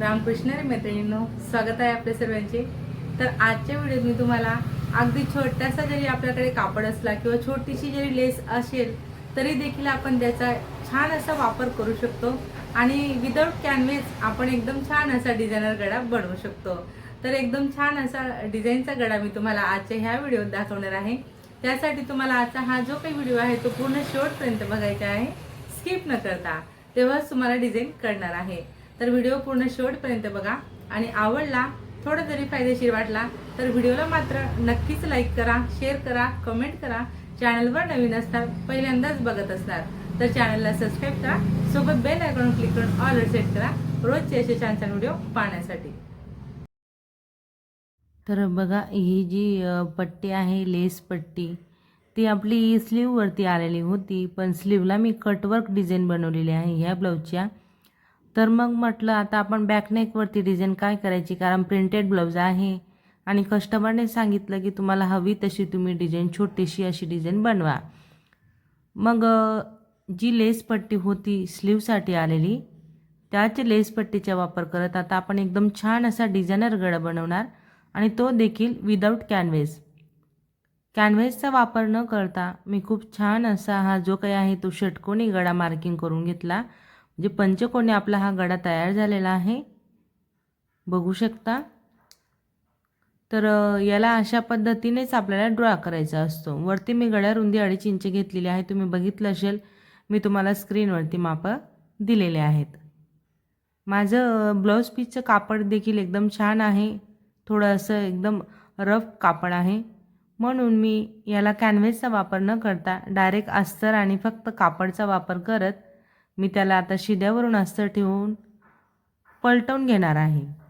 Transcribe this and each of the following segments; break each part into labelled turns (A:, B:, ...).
A: रामकृष्ण मैत्रिणींनो स्वागत आहे आपल्या सर्वांचे. तर आजच्या व्हिडिओत मी तुम्हाला अगदी छोटासा जरी आपल्याकडे कापड असला किंवा छोटीशी जरी लेस असेल तरी देखील आपण त्याचा छान असा वापर करू शकतो. आणि विदाउट कॅनव्हेस आपण एकदम छान असा डिझायनर गडा बनवू शकतो. तर एकदम छान असा डिझाईनचा गडा मी तुम्हाला आजच्या ह्या व्हिडिओत दाखवणार आहे. त्यासाठी तुम्हाला आजचा हा जो काही व्हिडिओ आहे तो पूर्ण शेवटपर्यंत बघायचा आहे. स्किप न करता तेव्हाच तुम्हाला डिझाईन करणार आहे. तर व्हिडिओ पूर्ण शेवटपर्यंत बघा. आणि आवडला थोडा जरी फायदेशीर वाटला तर व्हिडिओला मात्र नक्कीच लाईक करा शेअर करा कमेंट करा. चॅनलवर नवीन असणार पहिल्यांदाच बघत असणार तर चॅनलला सबस्क्राईब करा. सोबत बेल आयकॉन क्लिक करून ऑल सेट करा. रोजचे असे छान छान व्हिडिओ पाहण्यासाठी.
B: तर बघा ही जी पट्टी आहे लेस पट्टी ती आपली स्लीववरती आलेली होती. पण स्लीवला मी कटवर्क डिझाईन बनवलेली आहे ह्या ब्लाऊजच्या तर मग म्हटलं आता आपण बॅकनेकवरती डिझाईन काय करायची? कारण प्रिंटेड ब्लाऊज आहे. आणि कस्टमरने सांगितलं की तुम्हाला हवी तशी तुम्ही डिझाईन छोटीशी अशी डिझाईन बनवा. मग जी लेस पट्टी होती स्लीवसाठी आलेली त्याच लेस पट्टीचा वापर करत आता आपण एकदम छान असा डिझायनर गळा बनवणार. आणि तो देखील विदाऊट कॅनव्हेस कॅनव्हेसचा वापर न करता मी खूप छान असा हा जो काही आहे तो षटकोनी गळा मार्किंग करून घेतला. म्हणजे पंचकोनी आपला हा गडा तयार झालेला आहे. बघू शकता. तर याला अशा पद्धतीनेच आपल्याला ड्रॉ करायचा असतो. वरती मी गळ्या रुंदी अडीच इंच घेतलेली आहे. तुम्ही बघितलं असेल मी तुम्हाला स्क्रीनवरती मापं दिलेले आहेत. माझं ब्लाऊज पीसचं कापड देखील एकदम छान आहे. थोडं असं एकदम रफ कापड आहे. म्हणून मी याला कॅनव्हेसचा वापर न करता डायरेक्ट अस्तर आणि फक्त कापडचा वापर करत मी त्याला आता शिद्यावरून अस्तर ठेवून पलटवून घेणार आहे.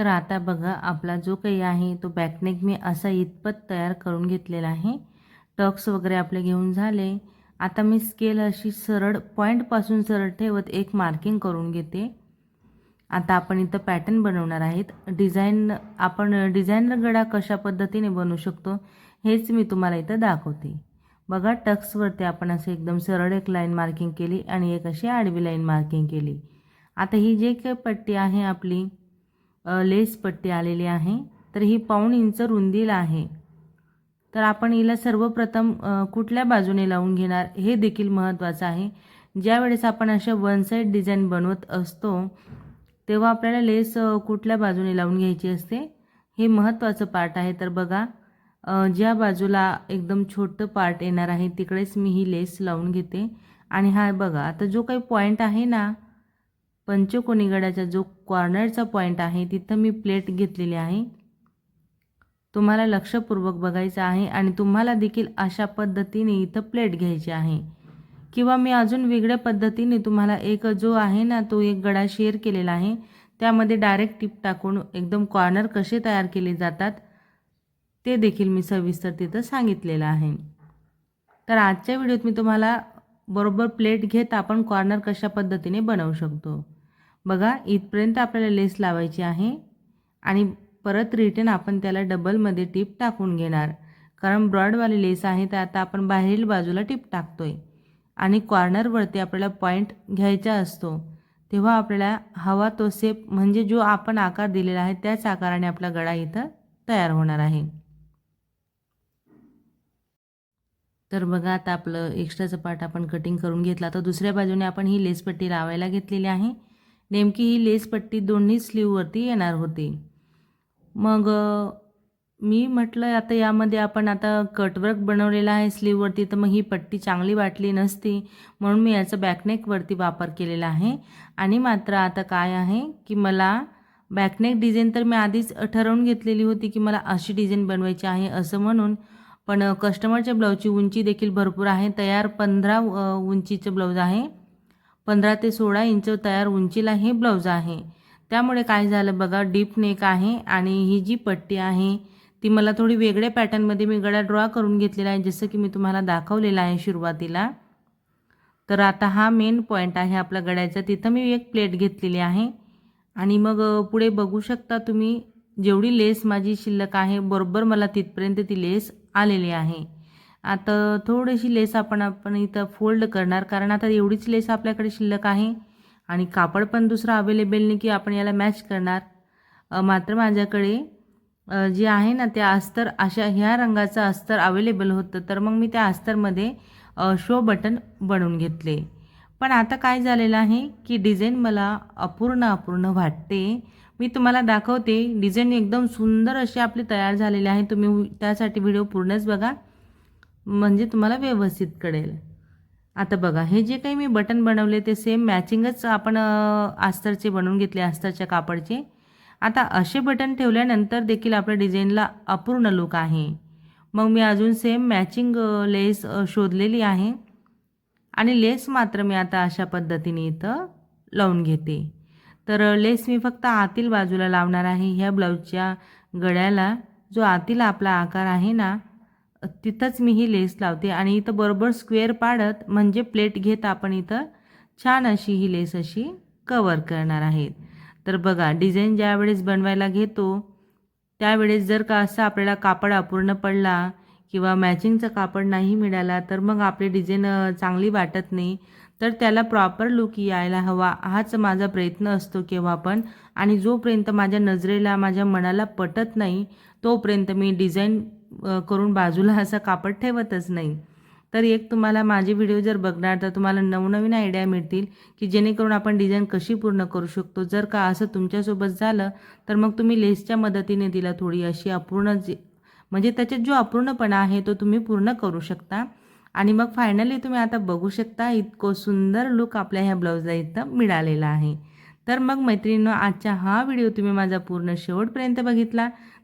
B: तर आता बघा आपला जो काही आहे तो बॅकनेक मी असा इतपत तयार करून घेतलेला आहे. टक्स वगैरे आपले घेऊन झाले. आता मी स्केल अशी सरळ पॉईंटपासून सरळ ठेवत एक मार्किंग करून घेते. आता आपण इथं पॅटर्न बनवणार आहेत. डिझाईन आपण डिझायनर गळा कशा पद्धतीने बनवू शकतो हेच मी तुम्हाला इथं दाखवते. बघा टक्सवरती आपण असं एकदम सरळ एक लाईन मार्किंग केली आणि एक अशी आडवी लाईन मार्किंग केली. आता ही जे काही पट्टी आहे आपली लेस पट्टी आलेली आहे. तर ही पाऊण इंच रुंदीला आहे. तर आपण हिला सर्वप्रथम कुठल्या बाजूने लावून घेणार हे देखील महत्त्वाचं आहे. ज्या वेळेस आपण अशा वन साईड डिझाईन बनवत असतो तेव्हा आपल्याला लेस कुठल्या बाजूने लावून घ्यायची असते हे महत्त्वाचं पार्ट आहे. तर बघा ज्या बाजूला एकदम छोटं पार्ट येणार आहे तिकडेच मी ही लेस लावून घेते. आणि हा बघा आता जो काही पॉईंट आहे ना पंचकोनी गडाचा जो कॉर्नरचा पॉईंट आहे तिथं मी प्लेट घेतलेली आहे. तुम्हाला लक्षपूर्वक बघायचं आहे आणि तुम्हाला देखील अशा पद्धतीने इथं प्लेट घ्यायची आहे. किंवा मी अजून वेगळ्या पद्धतीने तुम्हाला एक जो आहे ना तो एक गडा शेअर केलेला आहे. त्यामध्ये डायरेक्ट टिप टाकून एकदम कॉर्नर कसे तयार केले जातात ते देखील मी सविस्तर तिथं सांगितलेलं आहे. तर आजच्या व्हिडिओत मी तुम्हाला बरोबर प्लेट घेत आपण कॉर्नर कशा पद्धतीने बनवू शकतो. बघा इथपर्यंत आपल्याला लेस लावायची आहे. आणि परत रिटर्न आपण त्याला डबलमध्ये टीप टाकून घेणार. कारण ब्रॉडवाली लेस आहे तर आता आपण बाहेरील बाजूला टीप आहे आणि कॉर्नरवरती आपल्याला पॉईंट घ्यायचा असतो. तेव्हा आपल्याला हवा तो सेप म्हणजे जो आपण आकार दिलेला आहे त्याच आकाराने आपला गळा इथं तयार होणार आहे. तर बघा आता आपलं एक्स्ट्राचं पार्ट आपण कटिंग करून घेतला. तर दुसऱ्या बाजूने आपण ही लेसपट्टी लावायला घेतलेली आहे. नेमकी ही लेसपट्टी दोन्ही स्लीववरती येणार होती. मग मी म्हटलं आता यामध्ये आपण आता कटवर्क बनवलेला आहे स्लीववरती तर मग ही पट्टी चांगली वाटली नसती म्हणून मी याचं बॅकनेकवरती वापर केलेला आहे. आणि मात्र आता काय आहे की मला बॅकनेक डिझाईन तर मी आधीच ठरवून घेतलेली होती की मला अशी डिझाईन बनवायची आहे असं म्हणून. पण कस्टमरच्या ब्लाऊजची उंची देखील भरपूर आहे तयार पंधरा उंचीचं ब्लाऊज आहे. पंधरा ते सोळा इंच तयार उंचीला हे ब्लाऊज आहे. त्यामुळे काय झालं बघा डीप नेक आहे आणि ही जी पट्टी आहे ती मला थोडी वेगळ्या पॅटर्नमध्ये मी गळा ड्रॉ करून घेतलेला आहे जसं की मी तुम्हाला दाखवलेला आहे सुरुवातीला. तर आता हा मेन पॉईंट आहे आपल्या गळ्याचा. तिथं मी एक प्लेट घेतलेली आहे. आणि मग पुढे बघू शकता तुम्ही जेवढी लेस माझी शिल्लक आहे बरोबर मला तिथपर्यंत ती लेस आलेली आहे. आता थोडीशी लेस आपण आपण इथं फोल्ड करणार कारण आता एवढीच लेस आपल्याकडे शिल्लक आहे. आणि कापड पण दुसरं अवेलेबल नाही की आपण याला मॅच करणार. मात्र माझ्याकडे जे आहे ना त्या अस्तर अशा ह्या रंगाचं अस्तर अवेलेबल होतं. तर मग मी त्या अस्तरमध्ये शो बटन बनवून घेतले. पण आता काय झालेलं आहे की डिझाईन मला अपूर्ण अपूर्ण वाटते. मी तुम्हाला दाखवते डिझाईन एकदम सुंदर अशी आपली तयार झालेली आहे. तुम्ही त्यासाठी व्हिडिओ पूर्णच बघा. म्हणजे तुम्हाला व्यवस्थित कळेल. आता बघा हे जे काही मी बटन बनवले ते सेम मॅचिंगच आपण आस्तरचे बनवून घेतले अस्तरच्या कापडचे. आता असे बटन ठेवल्यानंतर देखील आपल्या डिझाईनला अपूर्ण लुक आहे. मग मी अजून सेम मॅचिंग लेस शोधलेली आहे. आणि लेस मात्र मी आता अशा पद्धतीने इथं लावून घेते. तर लेस मी फक्त आतील बाजूला लावणार आहे. ह्या ब्लाऊजच्या गळ्याला जो आतील आपला आकार आहे ना तिथंच मी ही लेस लावते आणि इथं बरोबर स्क्वेअर पाडत म्हणजे प्लेट घेत आपण इथं छान अशी ही लेस अशी कवर करणार आहेत. तर बघा डिझाईन ज्या वेळेस बनवायला घेतो त्यावेळेस जर का असं आपल्याला कापड अपूर्ण पडला किंवा मॅचिंगचं कापड नाही मिळाला तर मग आपली डिझाईन चांगली वाटत नाही. तर त्याला प्रॉपर लुक यायला हवा हाच माझा प्रयत्न असतो केव्हा पण. आणि जोपर्यंत माझ्या नजरेला माझ्या मनाला पटत नाही तोपर्यंत मी डिझाईन करून बाजूला असं कापड ठेवतच नाही. तर एक तुम्हाला माझे व्हिडिओ जर बघणार तर तुम्हाला नवनवीन आयडिया मिळतील की जेणेकरून आपण डिझाईन कशी पूर्ण करू शकतो. जर का असं तुमच्यासोबत झालं तर मग तुम्ही लेसच्या मदतीने तिला थोडी अशी अपूर्ण जी म्हणजे त्याच्यात जो अपूर्णपणा आहे तो तुम्ही पूर्ण करू शकता. आणि मग फायनली तुम्ही आता बघू शकता इतकं सुंदर लुक आपल्या ह्या ब्लाऊजला इथं मिळालेला आहे. तर मग मैत्रिणीनं आजचा हा व्हिडिओ तुम्ही माझा पूर्ण शेवटपर्यंत बघितला.